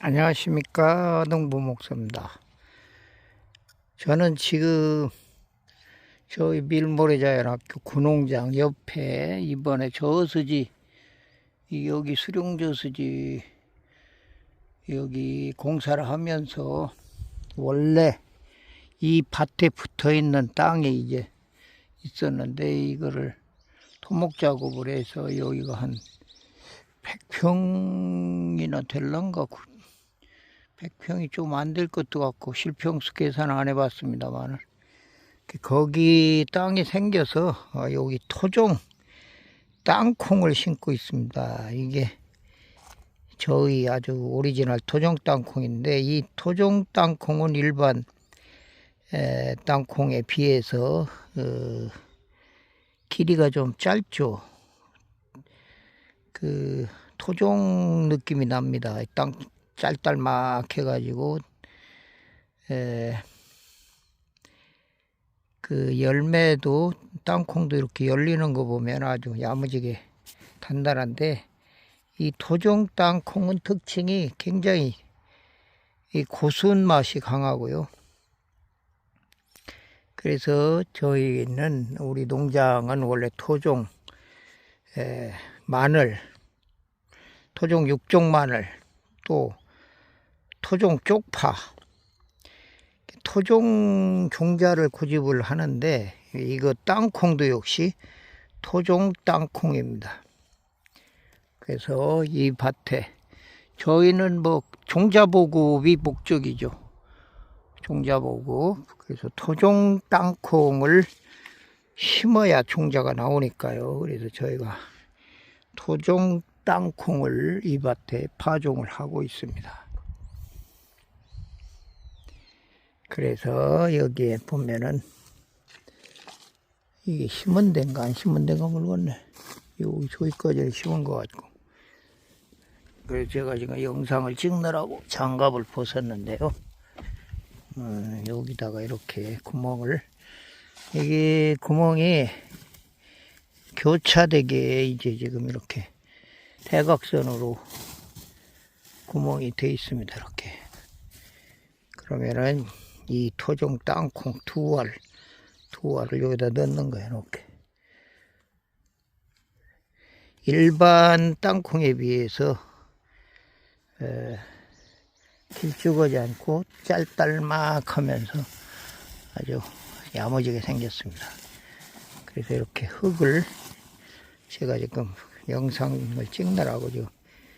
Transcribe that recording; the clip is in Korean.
안녕하십니까 농부 목사입니다. 저는 지금 저희 밀모래자연학교 군농장 옆에 이번에 저수지 이 여기 수룡저수지 여기 공사를 하면서 원래 이 밭에 붙어 있는 땅이 이제 있었는데 이거를 토목 작업을 해서 여기가 한 100평이나 될런가 100평이 좀 안 될 것도 같고 실평수 계산 안 해봤습니다만 거기 땅이 생겨서 어, 여기 토종 땅콩을 심고 있습니다. 이게 저희 아주 오리지널 토종 땅콩인데 이 토종 땅콩은 일반 에, 땅콩에 비해서 어, 길이가 좀 짧죠. 그 토종 느낌이 납니다. 땅 짤짤막 해가지고 에, 그 열매도 땅콩도 이렇게 열리는 거 보면 아주 야무지게 단단한데 이 토종 땅콩은 특징이 굉장히 이 고순 맛이 강하고요. 그래서 저희는 우리 농장은 원래 토종 에, 마늘, 토종 육종 마늘, 또 토종 쪽파, 토종 종자를 고집을 하는데 이거 땅콩도 역시 토종 땅콩입니다. 그래서 이 밭에 저희는 뭐 종자보급이 목적이죠. 종자보급. 그래서 토종 땅콩을 심어야 종자가 나오니까요. 그래서 저희가 토종 땅콩을 이 밭에 파종을 하고 있습니다. 그래서 여기에 보면은 이게 심은 데인가 안 심은 데인가 모르겠네. 여기 저기까지 심은 것 같고. 그래서 제가 지금 영상을 찍느라고 장갑을 벗었는데요. 어, 여기다가 이렇게 구멍을 이게 구멍이 교차되게 이제 지금 이렇게 대각선으로 구멍이 돼 있습니다. 이렇게. 그러면은 이 토종 땅콩 두 알, 두 알을 여기다 넣는 거예요. 이렇게. 일반 땅콩에 비해서 에, 길쭉하지 않고 짤딸막하면서 아주 야무지게 생겼습니다. 그래서 이렇게 흙을 제가 지금 영상을 찍느라고 지금